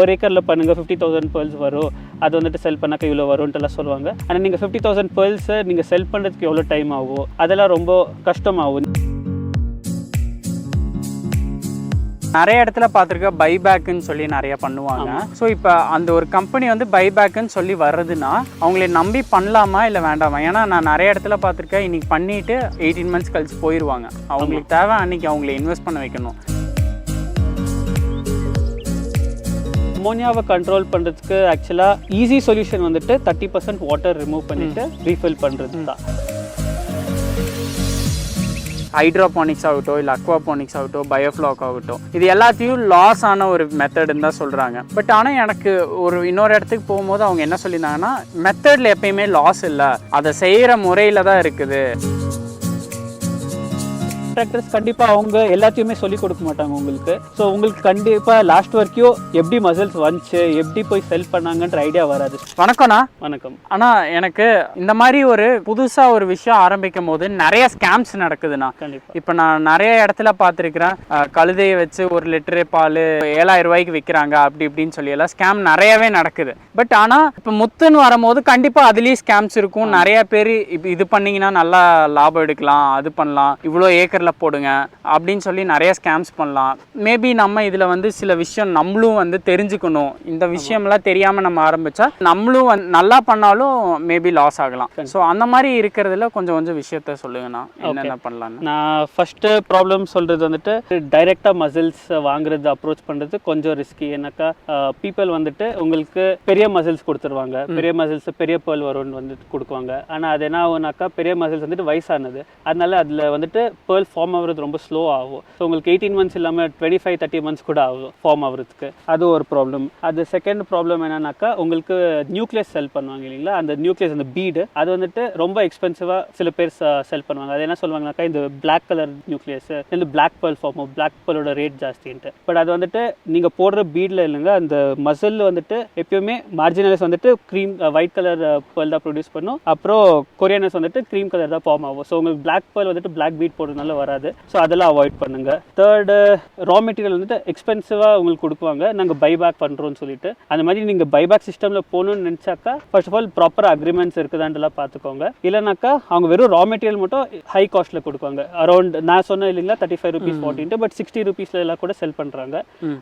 ஒரு ஏக்கரில் பண்ணுங்கள் ஃபிஃப்டி தௌசண்ட் பேர்ல்ஸ் வரும். அது வந்துட்டு செல் பண்ணாக்க இவ்வளோ வரும்ன்ட்டுலாம் சொல்லுவாங்க. ஆனால் நீங்கள் ஃபிஃப்டி தௌசண்ட் பேர்ல்ஸை நீங்கள் செல் பண்ணுறதுக்கு எவ்வளோ டைம் ஆகும் அதெல்லாம் ரொம்ப கஷ்டமாகும். நிறைய இடத்துல பார்த்துருக்க பைபேக்குன்னு சொல்லி நிறைய பண்ணுவாங்க. ஸோ இப்போ அந்த ஒரு கம்பெனி வந்து பைபேக்குன்னு சொல்லி வர்றதுன்னா அவங்கள நம்பி பண்ணலாமா இல்லை வேண்டாமா? ஏன்னா நான் நிறைய இடத்துல பார்த்துருக்கேன் இன்னைக்கு பண்ணிட்டு எயிட்டீன் மந்த்ஸ் கழிச்சு போயிடுவாங்க அவங்களுக்கு தேவை அன்னைக்கு அவங்கள இன்வெஸ்ட் பண்ண வைக்கணும். அமோனியாவை கண்ட்ரோல் பண்ணுறதுக்கு ஆக்சுவலாக ஈஸி சொல்யூஷன் வந்துட்டு தேர்ட்டி பர்சன்ட் வாட்டர் ரிமூவ் பண்ணிவிட்டு ரீஃபில் பண்ணுறது தான். ஹைட்ரோபானிக்ஸ் ஆகட்டும் இல்லை அக்வாபானிக்ஸ் ஆகட்டும் பயோஃப்ளாக் ஆகட்டும் இது எல்லாத்தையும் லாஸ் ஆன ஒரு மெத்தடுன்னு தான் சொல்கிறாங்க பட் ஆனால் எனக்கு ஒரு இன்னொரு இடத்துக்கு போகும்போது அவங்க என்ன சொல்லியிருந்தாங்கன்னா மெத்தடில் எப்பயுமே லாஸ் இல்லை. அதை செய்கிற முறையில் தான் இருக்குது. கான்ட்ராக்டர்ஸ் கண்டிப்பாக அவங்க எல்லாத்தையுமே சொல்லி கொடுக்க மாட்டாங்க உங்களுக்கு. ஸோ உங்களுக்கு கண்டிப்பாக லாஸ்ட் வரைக்கும் எப்படி மசில்ஸ் வந்துச்சு எப்படி போய் செல் பண்ணாங்கன்ற ஐடியா வராது. வணக்கம்ண்ணா வணக்கம். ஆனால் எனக்கு இந்த மாதிரி ஒரு புதுசாக ஒரு விஷயம் ஆரம்பிக்கும் போது நிறைய ஸ்கேம்ஸ் நடக்குதுண்ணா. கண்டிப்பாக இப்போ நான் நிறைய இடத்துல பார்த்துருக்கிறேன். கழுதையை வச்சு ஒரு லிட்டரு பால் ஏழாயிரம் ரூபாய்க்கு விற்கிறாங்க அப்படி இப்படின்னு சொல்லி எல்லாம் ஸ்கேம் நிறையவே நடக்குது. பட் ஆனால் இப்போ முத்துன்னு வரும்போது கண்டிப்பாக அதுலேயும் ஸ்கேம்ஸ் இருக்கும். நிறைய பேர் இது பண்ணீங்கன்னா நல்லா லாபம் எடுக்கலாம் அது பண்ணலாம். இவ்வளோ ஏக்கரில் போடுங்க அப்படின்னு சொல்லி நிறைய ஸ்கேம்ஸ் பண்ணலாம். மேபி நம்ம இதில் வந்து சில விஷயம் நம்மளும் வந்து தெரிஞ்சுக்கணும். இந்த விஷயம்லாம் தெரியாமல் நம்ம ஆரம்பிச்சா நம்மளும் வந்து நல்லா பண்ணாலும் மேபி லாஸ் ஆகலாம். ஸோ அந்த மாதிரி இருக்கிறதுல கொஞ்சம் கொஞ்சம் விஷயத்த சொல்லுங்கண்ணா. என்னென்ன பண்ணலான்னு நான் ஃபஸ்ட்டு ப்ராப்ளம் சொல்கிறது வந்துட்டு டைரெக்டாக மசில்ஸ் வாங்குறது அப்ரோச் பண்ணுறது கொஞ்சம் ரிஸ்கி ஏன்னாக்கா பீப்புள் வந்துட்டு உங்களுக்கு பெரிய மசில்ஸ் கொடுத்துருவாங்க. பெரிய மசில்ஸ் பெரிய பேர்ல் வரும்னு வந்துட்டு கொடுக்குவாங்க. ஆனால் அது என்ன ஆகுனாக்கா பெரிய மசில்ஸ் வந்துட்டு வயசானது. அதனால அதில் வந்துட்டு பேர்ல் ஃபார்ம் ஆகுறது ரொம்ப ஸ்லோ ஆகும். ஸோ உங்களுக்கு எயிட்டீன் மந்த்ஸ் இல்லாமல் டுவெண்ட்டி ஃபைவ் தேர்ட்டி மந்த்ஸ் கூட ஆகும் ஃபார்ம் ஆகுறதுக்கு. அது ஒரு ப்ராப்ளம் அது செகண்ட் ப்ராப்ளம் என்னன்னாக்கா உங்களுக்கு நியூக்ளியஸ் செல் பண்ணுவாங்க இல்லைங்களா? அந்த நியூக்ளியஸ் அந்த பீடு அது வந்துட்டு ரொம்ப எக்ஸ்பென்சிவாக சில பேர் செல் பண்ணுவாங்க. அது என்ன சொல்லுவாங்கனாக்கா இந்த பிளாக் கலர் நியூக்ளியஸ் இல்லை பிளாக் பேர்ல் ஃபார்ம் பிளாக் பேர்லோட ரேட் ஜாஸ்தின்ட்டு. பட் அது வந்துட்டு நீங்கள் போடுற பீடில் இல்லைங்க அந்த மசில் வந்துட்டு எப்பயுமே மார்ஜினல்ஸ் வந்துட்டு க்ரீம் ஒயிட் கலர் பேர்ல் தான் ப்ரொடியூஸ் பண்ணும். அப்புறம் கொரியானஸ் வந்துட்டு க்ரீம் கலர் தான் ஃபார்ம் ஆகும். ஸோ உங்களுக்கு பிளாக் பேர்ல் வந்துட்டு பிளாக் பீட் போடுறதுனால வராது. ஸோ அதெல்லாம் அவாய்ட் பண்ணுங்க. தேர்டு ரா மெட்டீரியல் வந்துட்டு எக்ஸ்பென்சிவாக உங்களுக்கு கொடுக்குவாங்க நாங்கள் பைபேக் பண்ணுறோம்னு சொல்லிட்டு. அந்த மாதிரி நீங்கள் பைபேக் சிஸ்டமில் போகணும்னு நினச்சாக்கா first of all proper agreements இருக்குதான்ட்டுலாம் பார்த்துக்கோங்க. இல்லைனாக்கா அவங்க வெறும் ரா மெட்டீரியல் மட்டும் ஹை காஸ்ட்டில் கொடுப்பாங்க. அரௌண்ட் நான் சொன்னேன் இல்லைங்களா தேர்ட்டி ஃபைவ் ருபீஸ் ஃபார்ட்டின்ட்டு பட் சிக்ஸ்டி ருபீஸ்ல எல்லாம் கூட செல் பண்ணுறாங்க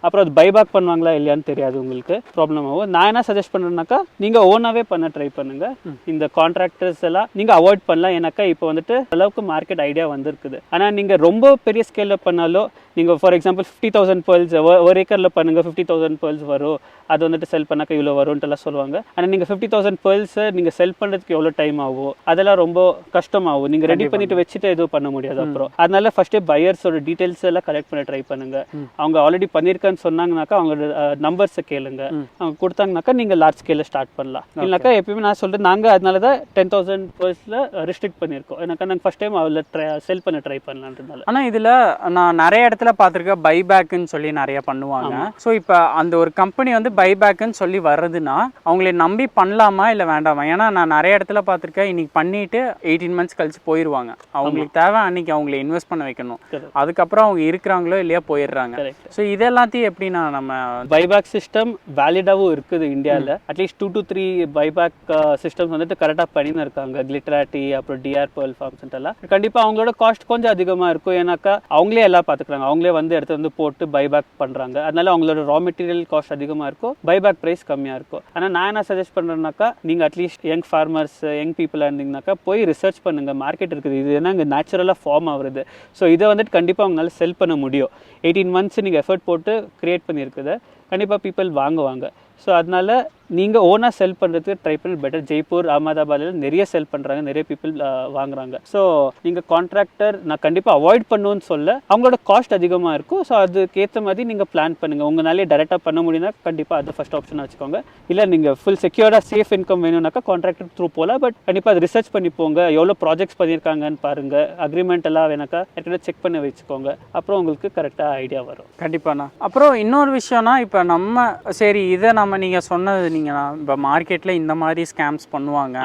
அப்புறம் அது பைபேக் பண்ணுவாங்களா இல்லையான்னு தெரியாது உங்களுக்கு. ப்ராப்ளம் ஆகும். நான் என்ன சஜஸ்ட் பண்ணுறேன்னாக்கா நீங்கள் ஓனாகவே பண்ண ட்ரை பண்ணுங்க. இந்த கான்ட்ராக்டர்ஸ் எல்லாம் நீங்கள் அவாய்ட் பண்ணலாம். ஏன்னாக்கா இப்போ வந்துட்டு அளவுக்கு மார்க்கெட் ஐடியா வந்திருக்குது. ஆனால் நீங்கள் ரொம்ப பெரிய ஸ்கேலில் பண்ணாலோ நீங்கள் for example fifty thousand pearls ஒரு ஏக்கரில் பண்ணுங்கள் ஃபிஃப்டி தௌசண்ட் பேர்ல்ஸ் வரும். அது வந்துட்டு செல் பண்ணாக்க இவ்வளோ வரும்ன்ட்டுலாம் சொல்லுவாங்க. ஆனால் நீங்கள் ஃபிஃப்டி தௌசண்ட் பேர்ல்ஸை நீங்கள் செல் பண்ணுறதுக்கு எவ்வளோ டைம் ஆகும்? அதெல்லாம் ரொம்ப கஷ்டமாகும். நீங்கள் ரெடி பண்ணிட்டு வச்சுட்டு எதுவும் பண்ண முடியாது அப்புறம். அதனால ஃபஸ்ட்டே பையர்ஸோட டீட்டெயில்ஸ் எல்லாம் கலெக்ட் பண்ண ட்ரை பண்ணுங்க. அவங்க ஆல்ரெடி பண்ணியிருக்கேன்னு சொன்னாங்கனாக்கா அவங்களோட நம்பர்ஸை கேளுங்க. அவங்க கொடுத்தாங்கனாக்கா நீங்கள் லார்ஜ் ஸ்கேலில் ஸ்டார்ட் பண்ணலாம். இல்லைனாக்கா எப்பயுமே நான் சொல்கிறேன் நாங்கள் அதனால தான் டென் தௌசண்ட் பேர்ஸில் ரெஸ்ட்ரிக்ட் பண்ணியிருக்கோம். ஏன்னாக்கா நாங்கள் ஃபஸ்ட் டைம் அதில் ட்ரை செல் பண்ண ட்ரை பண்ணலான்றதுனால ஆனால் இதில் நான் நிறைய இடத்துல பார்த்துருக்கேன் பைபேக்குன்னு சொல்லி நிறைய பண்ணுவாங்க. ஸோ இப்போ அந்த ஒரு கம்பெனி வந்து பைபேக்குன்னு சொல்லி வர்றதுன்னா அவங்கள நம்பி பண்ணலாமா இல்லை வேண்டாமா? ஏன்னா நான் நிறைய இடத்துல பார்த்துருக்கேன் இன்னைக்கு பண்ணிட்டு எயிட்டீன் மந்த்ஸ் கழிச்சு போயிடுவாங்க அவங்களுக்கு தேவை அன்னைக்கு அவங்கள இன்வெஸ்ட் பண்ண வைக்கணும். அதுக்கப்புறம் அவங்க இருக்கிறாங்களோ இல்லையா போயிடுறாங்க. ஸோ இதெல்லாத்தையும் எப்படின்னா நம்ம பைபேக் சிஸ்டம் வேலிடாவும் இருக்குது இந்தியாவில் at least two to three buyback systems வந்துட்டு கரெக்டாக பண்ணின்னு இருக்காங்க. கிளிட்டராட்டி அப்புறம் டிஆர் பேர்ல் ஃபார்ம்ஸ் எல்லாம் கண்டிப்பாக அவங்களோட காஸ்ட் கொஞ்சம் அதிகமாக இருக்கும். ஏன்னாக்கா அவங்களே எல்லாம் பார்த்துக்குறாங்க. அவங்களே வந்து எடுத்து வந்து போட்டு பைபேக் பண்ணுறாங்க அதனால அவங்களோட ரா மெட்டீரியல் காஸ்ட் அதிகமாக இருக்கும். பைபேக் ப்ரைஸ் கம்மியாக இருக்கும். ஆனால் நான் என்ன சஜஸ்ட் பண்ணுறேன்னாக்கா நீங்கள் at least young farmers young பீப்புளாக இருந்தீங்கன்னாக்கா போய் ரிசர்ச் பண்ணுங்கள் மார்க்கெட் இருக்குது. இது என்ன இங்கே நேச்சுரலாக ஃபார்ம் ஆகுது ஸோ இதை வந்துட்டு கண்டிப்பாக அவங்களால செல் பண்ண முடியும். எயிட்டீன் மந்த்ஸ் நீங்கள் எஃபர்ட் போட்டு க்ரியேட் பண்ணியிருக்குது கண்டிப்பாக பீப்புள் வாங்குவாங்க. ஸோ அதனால நீங்கள் ஓனாக செல் பண்ணுறதுக்கு ட்ரை பண்ணி பெட்டர் ஜெய்ப்பூர் அகமதாபாத்தில் நிறைய செல் பண்ணுறாங்க நிறைய பீப்புள் வாங்குறாங்க. ஸோ நீங்கள் கான்ட்ராக்டர் நான் கண்டிப்பாக அவாய்ட் பண்ணுன்னு சொல்ல அவங்களோட காஸ்ட் அதிகமாக இருக்கும். ஸோ அதுக்கேற்ற மாதிரி நீங்கள் பிளான் பண்ணுங்கள் உங்களாலே டேரெக்டாக பண்ண முடியும்னா கண்டிப்பாக அது ஃபஸ்ட் ஆப்ஷனாக வச்சுக்கோங்க. இல்லை நீங்கள் ஃபுல் செக்யூர்டாக சேஃப் இன்கம் வேணும்னாக்கா கான்ட்ராக்டர் த்ரூ போகலாம் பட் கண்டிப்பாக அது ரிசர்ச் பண்ணி போங்க. எவ்வளோ ப்ராஜெக்ட்ஸ் பண்ணியிருக்காங்கன்னு பாருங்கள் அக்ரிமெண்ட் எல்லாம் வேணாக்கா யார்கிட்ட செக் பண்ணி வச்சுக்கோங்க. அப்புறம் உங்களுக்கு கரெக்டாக ஐடியா வரும். கண்டிப்பாண்ணா. அப்புறம் இன்னொரு விஷயம்னா இப்போ நம்ம சரி இதை நம்ம நீங்கள் சொன்னது நீங்கள் இப்போ மார்க்கெட்டில் இந்த மாதிரி ஸ்கேம்ஸ் பண்ணுவாங்க.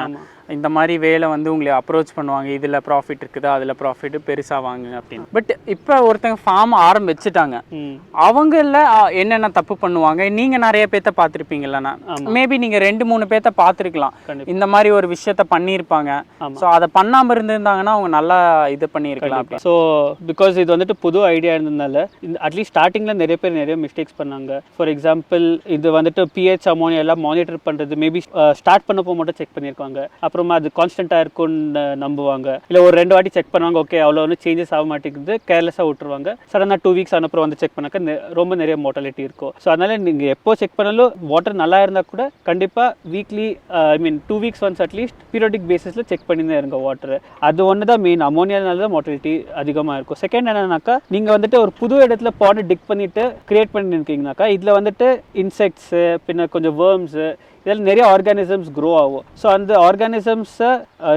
இந்த மாதிரி வேலை வந்து உங்களை அப்ரோச் பண்ணுவாங்க. இதில் ப்ராஃபிட் இருக்குது அதில் ப்ராஃபிட் பெருசாக வாங்குங்க அப்படின்னு. பட் இப்போ ஒருத்தங்க ஃபார்ம் ஆரம்பிச்சிட்டாங்க. அவங்கள என்னென்ன தப்பு பண்ணுவாங்க? நீங்கள் நிறைய பேர்த்த பார்த்துருப்பீங்கல்லண்ணா மேபி நீங்கள் ரெண்டு மூணு பேர்த்த பார்த்துருக்கலாம். இந்த மாதிரி ஒரு விஷயத்த பண்ணியிருப்பாங்க. ஸோ அதை பண்ணாமல் இருந்திருந்தாங்கன்னா அவங்க நல்லா இது பண்ணியிருக்கலாம் ஸோ பிகாஸ் இது வந்துட்டு புது ஐடியா இருந்ததுனால அட்லீஸ்ட் ஸ்டார்டிங்கில் நிறைய பேர் நிறைய மிஸ்டேக்ஸ் பண்ணாங்க. ஃபார் எக்ஸாம்பிள் இது வந்துட்டு பிஹெச் அமோனியா எல்லாம் மானிட்டர் பண்ணுறது மேபி ஸ்டார்ட் பண்ணப்போ மட்டும் செக் பண்ணியிருக்காங்க அப்புறமா அப்புறமா அது கான்ஸ்டண்ட்டாக இருக்கும்னு நம்புவாங்க. இல்லை ஒரு ரெண்டு வாட்டி செக் பண்ணுவாங்க ஓகே அவ்வளோ ஒன்றும் சேஞ்சஸ் ஆக மாட்டேங்குது கேர்லெஸ்ஸாக விட்டுருவாங்க. சடனாக டூ வீக்ஸ் அனுப்புறம் வந்து செக் பண்ணாக்க ரொம்ப நிறைய மோட்டாலிட்டி இருக்கும். ஸோ அதனால நீங்கள் எப்போ செக் பண்ணாலும் வாட்டர் நல்லா இருந்தால் கூட கண்டிப்பாக weekly I mean two weeks once at least periodic பேசிஸில் செக் பண்ணி தான் இருங்க வாட்டர் அது ஒன்று தான் மெயின் அமோனியானால தான் மோட்டாலிட்டி அதிகமாக இருக்கும். செகண்ட் என்னன்னாக்கா நீங்கள் வந்துட்டு ஒரு புது இடத்துல பாண்டு டிக் பண்ணிட்டு கிரியேட் பண்ணி இருக்கீங்கனாக்கா இதில் வந்துட்டு இன்செக்ட்ஸு பின்ன கொஞ்சம் வேர்ம்ஸு இதில் நிறைய ஆர்கானிசம்ஸ் க்ரோ ஆகும். ஸோ அந்த ஆர்கானிசம்ஸை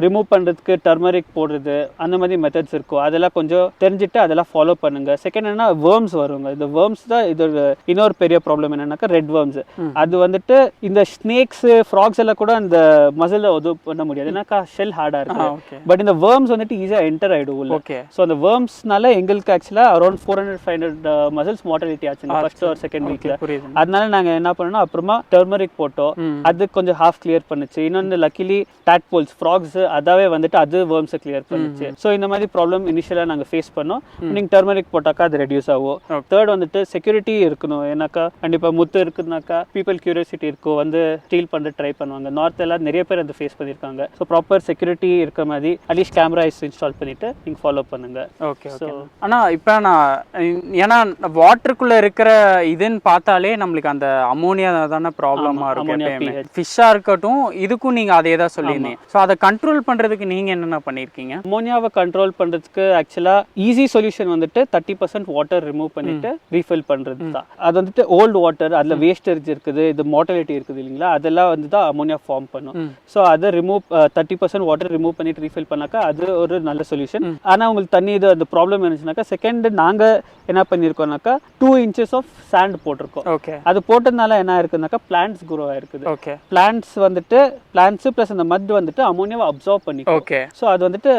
ரிமூவ் பண்ணுறதுக்கு டர்மரிக் போடுறது அந்த மாதிரி மெத்தட்ஸ் இருக்கும். அதெல்லாம் கொஞ்சம் தெரிஞ்சுட்டு அதெல்லாம் ஃபாலோ பண்ணுங்க. செகண்ட் என்னன்னா வேர்ம்ஸ் வருங்க. இந்த வேர்ம்ஸ் தான் இதோட இன்னொரு பெரிய ப்ராப்ளம் என்னன்னாக்கா ரெட் வேர்ம்ஸ் அது வந்துட்டு இந்த ஸ்னேக்ஸ் ஃப்ராக்ஸ் எல்லாம் கூட அந்த மசிலில் உதவு பண்ண முடியாது. ஏன்னாக்கா ஷெல் ஹார்டாக இருக்கு. ஓகே பட் இந்த வேர்ம்ஸ் வந்துட்டு ஈஸியாக என்டர் ஆகிடும் உள்ள ஸோ அந்த வேர்ம்ஸ்னால எங்களுக்கு ஆக்சுவலாக around four hundred five hundred mussels mortality ஆச்சுங்க ஃபர்ஸ்ட் ஒரு செகண்ட் வீக்ல புரியுது அதனால நாங்க என்ன பண்ணோம் அப்புறமா டர்மரிக் போட்டோம். அது கொஞ்சம் ஹாஃப் கிளியர் பண்ணுச்சு. இன்னொன்று லக்கிலி டாட்போல்ஸ் ஃப்ராக்ஸ் அதாவே வந்துட்டு அது வேர்ம்ஸை கிளியர் பண்ணுச்சு. ஸோ இந்த மாதிரி ப்ராப்ளம் இனிஷியலாக நாங்க ஃபேஸ் பண்ணோம். நீங்க டர்மரிக் போட்டாக்கா அது ரெடியூஸ் ஆகும். தேர்ட் வந்துட்டு செக்யூரிட்டி இருக்கணும். ஏன்னாக்கா கண்டிப்பா முத்து இருக்குனாக்கா பீப்பிள் கியூரியாசிட்டி இருக்கும் வந்து ஸ்டீல் பண்ண ட்ரை பண்ணுவாங்க. நார்த் எல்லாம் நிறைய பேர் அதை ஃபேஸ் பண்ணியிருக்காங்க ஸோ ப்ராப்பர் செக்யூரிட்டி இருக்க மாதிரி அட்லீஸ்ட் கேமரா இன்ஸ்டால் பண்ணிட்டு நீங்க ஃபாலோ பண்ணுங்க. ஓகே So- ஓகே ஆனா இப்போ நான் ஏன்னா வாட்டருக்குள்ள இருக்கிற இதுன்னு பார்த்தாலே நம்மளுக்கு அந்த அமோனியா தானே ப்ராப்ளமா ஆமா, இருக்கும் ammonia எப்பயுமே pH. ஃபிஷ்ஷா இருக்கட்டும் இதுக்கும் நீங்க அதே தான் சொல்லியிருந்தீங்க. ஸோ அதை கண்ட்ரோல் பண்றதுக்கு நீங்க என்னென்ன பண்ணியிருக்கீங்க? அமோனியாவை கண்ட்ரோல் பண்றதுக்கு ஆக்சுவலா ஈஸி சொல்யூஷன் வந்துட்டு தேர்ட்டி பர்சன்ட் வாட்டர் ரிமூவ் பண்ணிட்டு ரீஃபில் பண்றது தான். அது வந்துட்டு ஓல்டு வாட்டர் அதுல வேஸ்டேஜ் இருக்குது இது மோட்டாலிட்டி இருக்குது இல்லைங்களா? அதெல்லாம் வந்து தான் அமோனியா ஃபார்ம் பண்ணும். ஸோ அதை remove thirty percent water remove பண்ணிட்டு ரீஃபில் பண்ணாக்கா அது ஒரு நல்ல சொல்யூஷன் ஆனா உங்களுக்கு தண்ணி இது அந்த ப்ராப்ளம் இருந்துச்சுனாக்கா செகண்ட் நாங்க என்ன பண்ணியிருக்கோம்னாக்கா டூ இன்ச்சஸ் ஆஃப் சாண்ட் போட்டிருக்கோம். ஓகே அது போட்டதுனால என்ன இருக்குனாக்கா பிளான்ட்ஸ் குரோ ஆயிருக்குது. ஓகே பிளான்ட்ஸ் வந்துட்டு பிளான்ட்ஸ் ப்ளஸ் அந்த மட் வந்துட்டு அமோனியாவை அப்சர்வ் பண்ணிக்கும். ஓகே ஸோ அது வந்துட்டு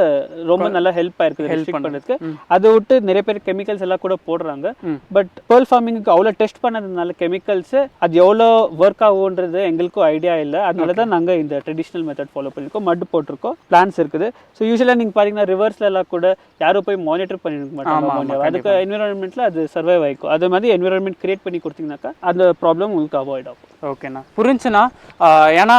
ரொம்ப நல்லா ஹெல்ப் ரெஸ்ட்ரிக்ட் பண்ணுது. பண்ணுறதுக்கு அதை விட்டு நிறைய பேர் கெமிக்கல்ஸ் எல்லாம் கூட போடுறாங்க. பட் பேர்ல் ஃபார்மிங்க்கு அவ்வளோ டெஸ்ட் பண்ணதுனால கெமிக்கல்ஸ் அது எவ்வளோ ஒர்க் ஆகுன்றது எங்களுக்கும் ஐடியா இல்லை. அதனால தான் நாங்கள் இந்த ட்ரெடிஷ்னல் மெத்தட் ஃபாலோ பண்ணியிருக்கோம் மட் போட்டிருக்கோம். பிளான்ஸ் இருக்குது. ஸோ யூஸ்வலாக நீங்கள் பார்த்தீங்கன்னா ரிவர்ஸ்ல எல்லாம் கூட யாரும் போய் மானிட்டர் பண்ணிருக்க மாட்டாங்க. அதுக்கு என்விரான்மெண்ட்ல அது சர்வைவ் ஆயிக்கும். அது மாதிரி என்விரான்மெண்ட் கிரியேட் பண்ணி கொடுத்தீங்கன்னாக்கா அந்த ப்ராப்ளம் உங்களுக்கு அவாய்ட் ஆகும். ஓகேண்ணா புரிஞ்சுண்ணா ஏன்னா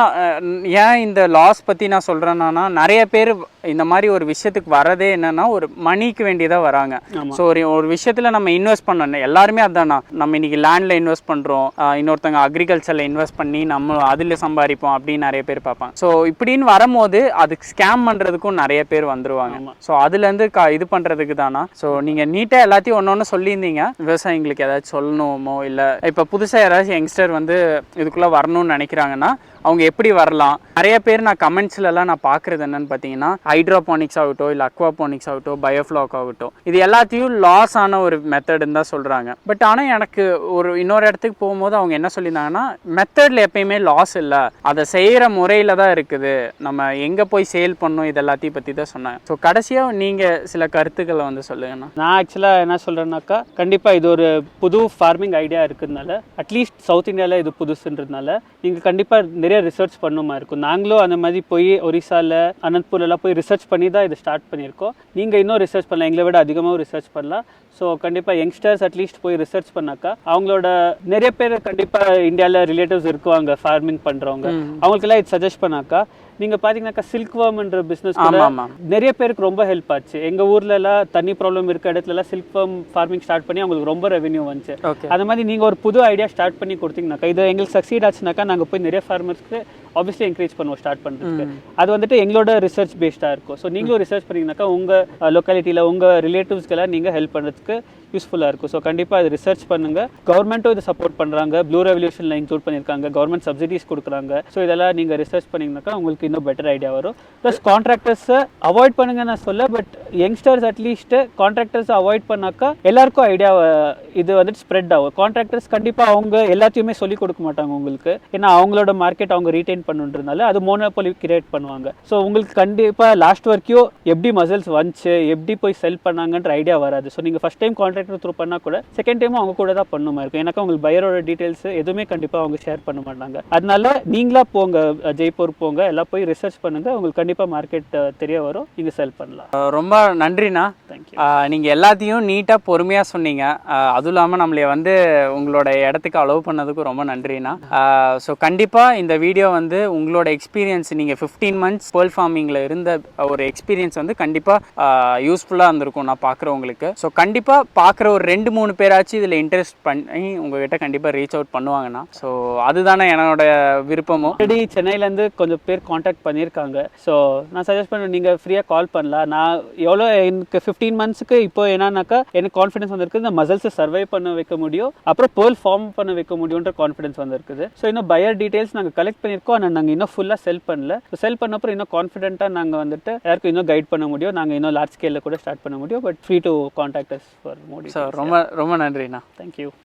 ஏன் இந்த லாஸ் பற்றி நான் சொல்கிறேன்னா நிறைய பேர் இந்த மாதிரி ஒரு விஷயத்துக்கு வரதே என்னன்னா ஒரு மணிக்கு வேண்டியதாக வராங்க. ஸோ ஒரு ஒரு விஷயத்தில் நம்ம இன்வெஸ்ட் பண்ணணும். எல்லாருமே அதாண்ணா. நம்ம இன்னைக்கு லேண்டில் இன்வெஸ்ட் பண்ணுறோம் இன்னொருத்தங்க அக்ரிகல்ச்சரில் இன்வெஸ்ட் பண்ணி நம்ம அதில் சம்பாதிப்போம் அப்படின்னு நிறைய பேர் பார்ப்பாங்க. ஸோ இப்படின்னு வரும்போது அதுக்கு ஸ்கேம் பண்ணுறதுக்கும் நிறைய பேர் வந்துருவாங்க. ஸோ அதுலேருந்து க இது பண்ணுறதுக்கு தானா ஸோ நீங்கள் நீட்டாக எல்லாத்தையும் ஒன்று ஒன்று சொல்லியிருந்தீங்க. விவசாயிங்களுக்கு ஏதாச்சும் சொல்லணுமோ இல்லை இப்போ புதுசாக யாராச்சும் யங்ஸ்டர் வந்து இதுக்குள்ளே வரணும்னு நினைக்கிறாங்கன்னா அவங்க எப்படி வரலாம்? நிறைய பேர் நான் கமெண்ட்ஸ்லலாம் நான் பார்க்குறது என்னன்னு பார்த்தீங்கன்னா ஹைட்ரோபானிக்ஸ் ஆகட்டும் இல்லை அக்வாபானிக்ஸ் ஆகட்டும் பயோஃப்ளாக் ஆகட்டும் இது எல்லாத்தையும் லாஸ் ஆன ஒரு மெத்தடுன்னு தான் சொல்கிறாங்க பட் ஆனால் எனக்கு ஒரு இன்னொரு இடத்துக்கு போகும்போது அவங்க என்ன சொல்லியிருந்தாங்கன்னா மெத்தடில் எப்பயுமே லாஸ் இல்லை. அதை செய்கிற முறையில் தான் இருக்குது. நம்ம எங்கே போய் சேல் பண்ணணும் இது எல்லாத்தையும் பற்றி தான் சொன்னாங்க. ஸோ கடைசியாக நீங்கள் சில கருத்துக்களை வந்து சொல்லுங்கண்ணா. நான் ஆக்சுவலாக என்ன சொல்கிறேன்னாக்கா கண்டிப்பாக இது ஒரு புது ஃபார்மிங் ஐடியா இருக்கிறதுனால அட்லீஸ்ட் சவுத் இந்தியாவில் இது புதுசுன்றதுனால நீங்கள் கண்டிப்பாக நிறைய ரிசர்ச் பண்ணுமா இருக்கும். நாங்களும் அந்த மாதிரி போய் ஒரிசாவில் அனந்த்பூர்லாம் போய் ரிசர்ச் பண்ணி தான் இதை ஸ்டார்ட் பண்ணியிருக்கோம். நீங்கள் இன்னும் ரிசர்ச் பண்ணலாம். எங்களை விட அதிகமாகவும் ரிசர்ச் பண்ணலாம். ஸோ கண்டிப்பாக யங்ஸ்டர்ஸ் அட்லீஸ்ட் போய் ரிசர்ச் பண்ணாக்கா அவங்களோட நிறைய பேர் கண்டிப்பாக இந்தியாவில் ரிலேட்டிவ்ஸ் இருக்குவாங்க ஃபார்மிங் பண்ணுறவங்க அவங்களுக்கெல்லாம் இது சஜஸ்ட் பண்ணாக்கா நீங்கள் பார்த்தீங்கன்னாக்கா சில்க் வார்ம்ன்ற ஆமாம் நிறைய பேருக்கு ரொம்ப ஹெல்ப் ஆச்சு. எங்க ஊர்ல எல்லாம் தண்ணி ப்ராப்ளம் இருக்க இடத்துல எல்லாம் சில்க் ஃபார்ம் ஃபார்மிங் ஸ்டார்ட் பண்ணி அவங்களுக்கு ரொம்ப ரெவென்யூ வந்துச்சு. அது மாதிரி நீங்க ஒரு புது ஐடியா ஸ்டார்ட் பண்ணி கொடுத்தீங்கன்னாக்கா இது எங்களுக்கு சக்சீட் ஆச்சுனாக்கா நாங்க போய் நிறைய ஃபார்மர்ஸ்க்கு ஆப்வியஸ்லி என்கரேஜ் பண்ணுவோம் ஸ்டார்ட் பண்றதுக்கு. அது வந்துட்டு எங்களோட ரிசர்ச் பேஸ்டா இருக்கும். ஸோ நீங்களும் ரிசர்ச் பண்ணீங்கன்னாக்கா உங்க லொக்காலிட்டியில உங்க ரிலேட்டிவ்ஸ்க்கெல்லாம் நீங்க ஹெல்ப் பண்றதுக்கு யூஸ்ஃபுல்லா இருக்கும். ஸோ கண்டிப்பா இது ரிசர்ச் பண்ணுங்க. கவர்மெண்ட்டும் இது சப்போர்ட் பண்றாங்க. ப்ளூ ரெவல்யூஷன்ல இன்க்ளூட் பண்ணிருக்காங்க. கவர்மெண்ட் சப்சிடிஸ் கொடுக்குறாங்க. ஸோ இதெல்லாம் நீங்க ரிசர்ச் பண்ணீங்கன்னாக்கா உங்களுக்கு இன்னும் பெட்டர் ஐடியா வரும். ப்ளஸ் கான்ட்ராக்டர்ஸை அவாய்ட் பண்ணுங்க நான் சொல்ல but youngsters at least contractors avoid பண்ணாக்கா எல்லாருக்கும் ஐடியா இது வந்துட்டு ஸ்ப்ரெட் ஆகும். கான்ட்ராக்டர்ஸ் கண்டிப்பாக அவங்க எல்லாத்தையுமே சொல்லிக் கொடுக்க மாட்டாங்க உங்களுக்கு. ஏன்னா அவங்களோட மார்க்கெட் அவங்க ரீட்டைன் பண்ணுன்றதுனால அது மோனோபொலி கிரியேட் பண்ணுவாங்க. ஸோ உங்களுக்கு கண்டிப்பாக லாஸ்ட் வரைக்கும் எப்படி மசில்ஸ் வந்துச்சு எப்படி போய் செல் பண்ணாங்கன்ற ஐடியா வராது. ஸோ நீங்கள் ஃபஸ்ட் டைம் கான்ட்ராக்டர் த்ரூ பண்ணால் கூட செகண்ட் டைமும் அவங்க கூட தான் பண்ணுமா இருக்கும். எனக்கு உங்களுக்கு பையரோட டீட்டெயில்ஸ் எதுவுமே கண்டிப்பாக அவங்க ஷேர் பண்ண மாட்டாங்க. அதனால நீங்களா போங்க ஜெய்ப்பூர் போங்க எல்லாம் போய் ரிசர்ச் பண்ணுங்க. உங்களுக்கு கண்டிப்பாக மார்க்கெட் தெரிய வரும். நீங்கள் செல் பண்ணலாம். ரொம்ப நன்றிண்ணா. தேங்க்யூ ஆஹ் நீங்க எல்லாத்தையும் நீட்டா பொறுமையா சொன்னீங்க. அதுவும் இல்லாம நம்மளை வந்து உங்களோட இடத்துக்கு அலோவ் பண்ணதுக்கு ரொம்ப நன்றிண்ணா. ஸோ கண்டிப்பா இந்த வீடியோ வந்து உங்களோட எக்ஸ்பீரியன்ஸ் நீங்க 15 மந்த்ஸ் பேர்ல் ஃபார்மிங்ல இருந்த ஒரு எக்ஸ்பீரியன்ஸ் வந்து கண்டிப்பா யூஸ்ஃபுல்லா இருந்திருக்கும் நான் பார்க்குறவங்களுக்கு ஸோ கண்டிப்பா பார்க்குற ஒரு ரெண்டு மூணு பேராச்சும் இதுல இன்ட்ரெஸ்ட் பண்ணி உங்ககிட்ட கண்டிப்பா ரீச் அவுட் பண்ணுவாங்கண்ணா. ஸோ அதுதானே என்னோட விருப்பமும். ஆல்ரெடி சென்னையிலேருந்து கொஞ்சம் பேர் காண்டாக்ட் பண்ணியிருக்காங்க. ஸோ நான் சஜஸ்ட் பண்ணுவேன் நீங்கள் ஃப்ரீயாக கால் பண்ணலாம். நான் எவ்வளோ எனக்கு ஃபிஃப்டீன் மந்த்ஸ்க்கு இப்போ என்னன்னாக்கா எனக்கு கான்ஃபிடன்ஸ் வந்திருக்கு. இந்த மசில்ஸை சர்வை பண்ண வைக்க முடியும். அப்புறம் பேர்ல் ஃபார்ம் பண்ண வைக்க முடியுன்ற கான்ஃபிடன்ஸ் வந்திருக்குது. ஸோ இன்னும் பையர் டீடைல்ஸ் நாங்கள் கலெக்ட் பண்ணியிருக்கோம். ஆனால் நாங்கள் இன்னும் ஃபுல்லாக செல் பண்ணல. செல் பண்ண அப்புறம் இன்னும் கான்ஃபிடென்ட்டாக நாங்கள் வந்துட்டு யாருக்கும் இன்னும் கைட் பண்ண முடியும். நாங்கள் இன்னும் லார்ஜ் ஸ்கேலில் கூட ஸ்டார்ட் பண்ண முடியும். But free to contact us for Modi so ரொம்ப ரொம்ப நன்றிண்ணா. தேங்க்யூ